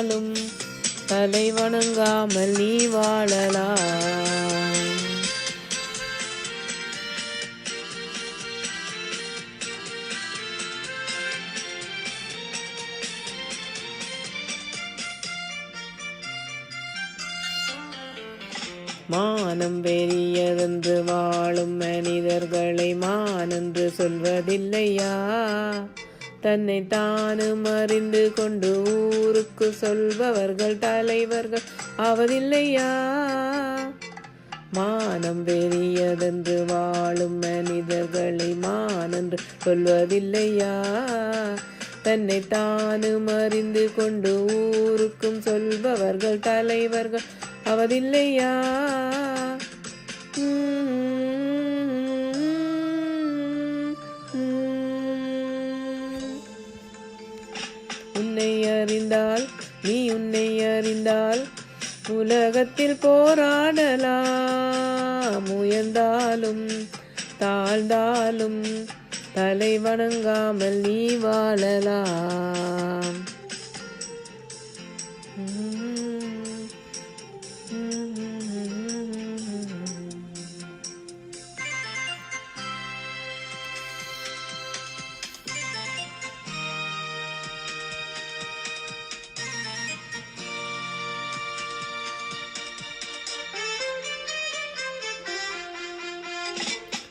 தாழ்ந்தாலும் தலை வணங்காமல் நீ வாழலாம். மானம் பெரியதென்று வாழும் மனிதர்களை மானென்று சொல்வதில்லையா? தன்னை தானும் அறிந்து கொண்டு ஊருக்கு சொல்பவர்கள் தலைவர்கள் அவதில்லையா? மானம் பெரியதென்று வாழும் மனிதர்களை மானென்று சொல்வதில்லையா தன்னை தானும் அறிந்து கொண்டு ஊருக்கும் சொல்பவர்கள் தலைவர்கள் அவதில்லையா? உன்னை அறிந்தால் நீ உன்னை அறிந்தால் உலகத்தில் போராடலாம். உயர்ந்தாலும் தாழ்ந்தாலும் தலை வணங்காமல் நீ வாழலாம்.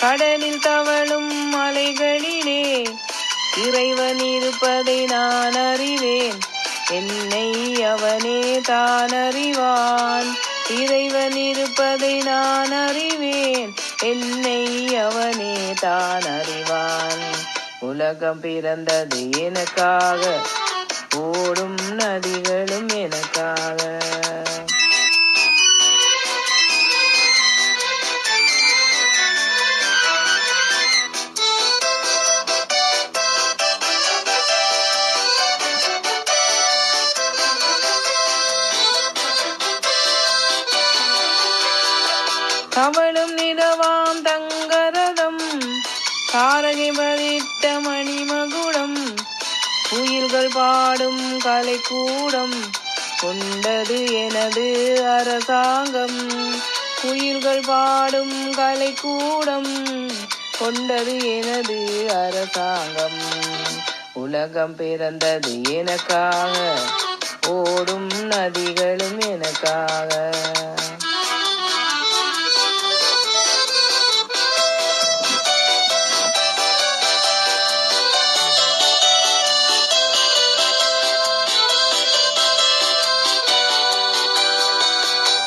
கடலில் தவழும் மலைகளிலே இறைவன் இருப்பதை நான் அறிவேன். என்னை அவனே தான் அறிவான். இறைவன் இருப்பதை நான் அறிவேன். என்னை அவனே தான் அறிவான். உலகம் பிறந்தது எனக்காக ஓடும் நதிகளும் எனக்காக. தவளும் நிலவாம் தங்கரதம். தாரகை பதித்த மணிமகுடம். உயிர்கள் பாடும் கலைக்கூடம். கொண்டது எனது அரசாங்கம். உயிர்கள் பாடும் கலைக்கூடம். கொண்டது எனது அரசாங்கம். உலகம் பிறந்தது எனக்காக. ஓடும் நதிகளும் எனக்காக.